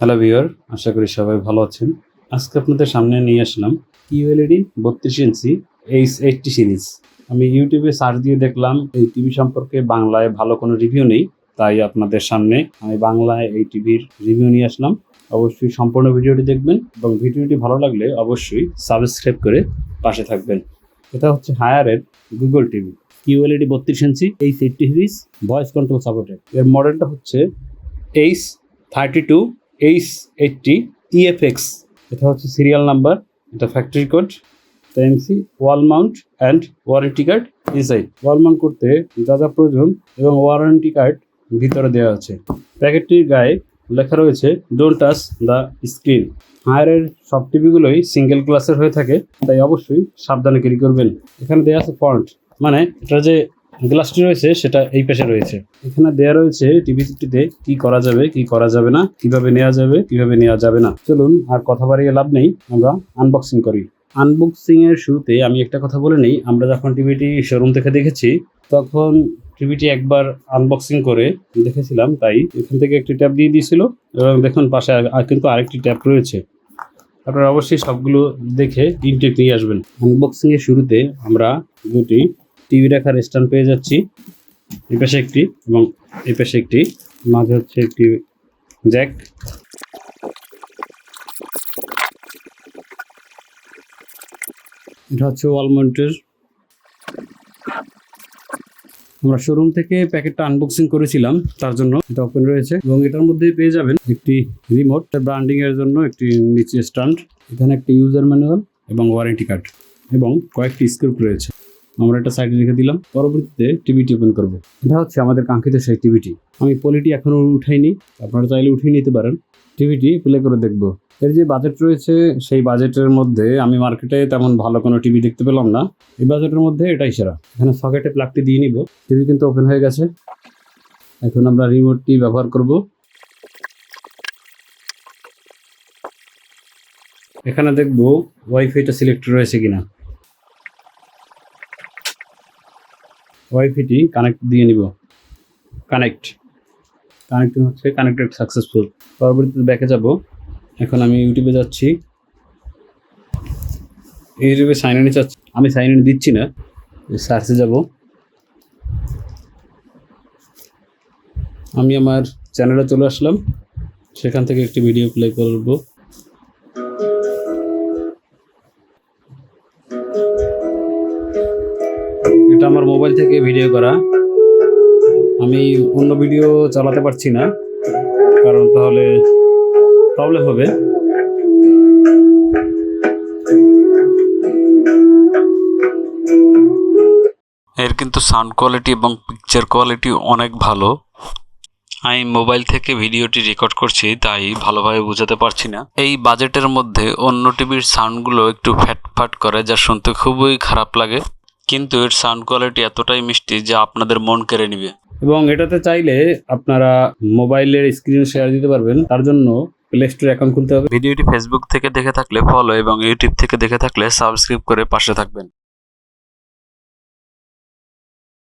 Hello viewer আশা করি সবাই ভালো আছেন। আজকে আপনাদের সামনে নিয়ে আসলাম কিউএলইডি বত্রিশ ইঞ্চি এইচ এইটটি সিরিজ আমি ইউটিউবে সার্চ দিয়ে দেখলাম, এই টিভি সম্পর্কে বাংলায় ভালো কোনো রিভিউ নেই, তাই আপনাদের সামনে আমি বাংলায় এই টিভির রিভিউ নিয়ে আসলাম। অবশ্যই সম্পূর্ণ ভিডিওটি দেখবেন এবং ভিডিওটি ভালো লাগলে অবশ্যই সাবস্ক্রাইব করে পাশে থাকবেন। এটা হচ্ছে হায়ারের গুগল টিভি কিউএলইডি বত্রিশ inch H eighty series voice control supported এর। মডেলটা হচ্ছে H thirty two H eighty EFX এটা হচ্ছে সিরিয়াল নাম্বার এটা factory code MC wall mount and warranty card inside wall mount করতে যা যা প্রয়োজন এবং ওয়ারেন্টি কার্ড ভিতরে দেওয়া আছে। প্যাকেটটির গায়ে লেখা রয়েছে ডোন্ট টাচ দ্য স্ক্রিন হায়ারের সব টিভিগুলোই সিঙ্গেল ক্লাসের হয়ে থাকে, তাই অবশ্যই সাবধানে ক্যারি করবেন। এখানে দেওয়া আছে ফন্ট মানে এটা যে গ্লাসটি রয়েছে, সেটা এই পাশে রয়েছে। এখানে দেয়া রয়েছে টিভিটিতে কি করা যাবে, কি করা যাবে না, কীভাবে নেওয়া যাবে, কীভাবে নেওয়া যাবে না। চলুন আর কথা বাড়িয়ে লাভ নেই, আমরা আনবক্সিং করি। আনবক্সিং এর শুরুতে আমি একটা কথা বলে নেই, আমরা যখন টিভিটি শোরুম থেকে দেখেছি, তখন টিভিটি একবার আনবক্সিং করে দেখেছিলাম, তাই এখান থেকে একটি ট্যাপ দিয়ে দিয়েছিল, এবং দেখুন পাশে কিন্তু আরেকটি ট্যাপ রয়েছে। আপনারা অবশ্যই সবগুলো দেখে ইনটেক নিয়ে আসবেন। আনবক্সিং এর শুরুতে আমরা দুটি টিভি রাখার স্ট্যান্ড পেয়ে যাচ্ছি। এই পাশে একটি এবং এই পাশে একটি। মাঝে হচ্ছে একটি জ্যাক। এটা হচ্ছে ওয়ালমাউন্টের আমরা শোরুম থেকে প্যাকেটটা আনবক্সিং করেছিলাম, তার জন্য এটা ওপেন রয়েছে এবং এটার মধ্যে পেয়ে যাবেন একটি রিমোট ব্র্যান্ডিং এর জন্য একটি নিচে স্ট্যান্ড এখানে একটি ইউজার ম্যানুয়াল এবং ওয়ারেন্টি কার্ড এবং কয়েকটি স্ক্রুপ রয়েছে। আমরা এটা সাইডে রেখে দিলাম। পরবর্তীতে টিভিটি ওপেন করব। এটা হচ্ছে আমাদের কাঙ্ক্ষিত সেই টিভিটি আমি পলিটি এখনও উঠাইনি। আপনারা চাইলে উঠিয়ে নিতে পারেন। টিভিটি প্লে করে দেখব। এর যে বাজেট রয়েছে, সেই বাজেটের মধ্যে আমি মার্কেটে তেমন ভালো কোনো টিভি দেখতে পেলাম না। এই বাজেটের মধ্যে এটাই সেরা। এখানে সকেটে প্লাগটি দিয়ে নিব। টিভি কিন্তু ওপেন হয়ে গেছে। এখন আমরা রিমোটটি ব্যবহার করব। এখানে দেখব ওয়াইফাইটা সিলেক্ট রয়েছে কিনা। ওয়াইফাইটি কানেক্ট দিয়ে নিব। কানেক্ট কানেক্টিং হচ্ছে কানেক্টেড সাকসেসফুল পরবর্তীতে ব্যাকে যাব। এখন আমি ইউটিউবে যাচ্ছি। ইউটিউবে সাইন ইন চাচ্ছি। আমি সাইন ইন দিচ্ছি না। সার্চে যাব। আমি আমার চ্যানেলে চলে আসলাম। সেখান থেকে একটি ভিডিও প্লে করব। এটা আমার মোবাইল থেকে ভিডিও করা। আমি অন্য ভিডিও চালাতে পারছি না, কারণ তাহলে প্রবলেম হবে। এর কিন্তু সাউন্ড কোয়ালিটি এবং পিকচার কোয়ালিটি অনেক ভালো। আমি মোবাইল থেকে ভিডিওটি রেকর্ড করছি, তাই ভালোভাবে বোঝাতে পারছি না। এই বাজেটের মধ্যে অন্য টিভির সাউন্ডগুলো একটু ফ্যাটফাট করে, যা শুনতে খুবই খারাপ লাগে। কিন্তু এর সাউন্ড কোয়ালিটি এতটাই মিষ্টি যা আপনাদের মন কেড়ে নিবে। এবং এটাতে চাইলে আপনারা মোবাইলের স্ক্রিন শেয়ার দিতে পারবেন। তার জন্য প্লে স্টোর অ্যাকাউন্ট খুলতে হবে। ভিডিওটি ফেসবুক থেকে দেখে থাকলে ফলো এবং ইউটিউব থেকে দেখে থাকলে সাবস্ক্রাইব করে পাশে থাকবেন।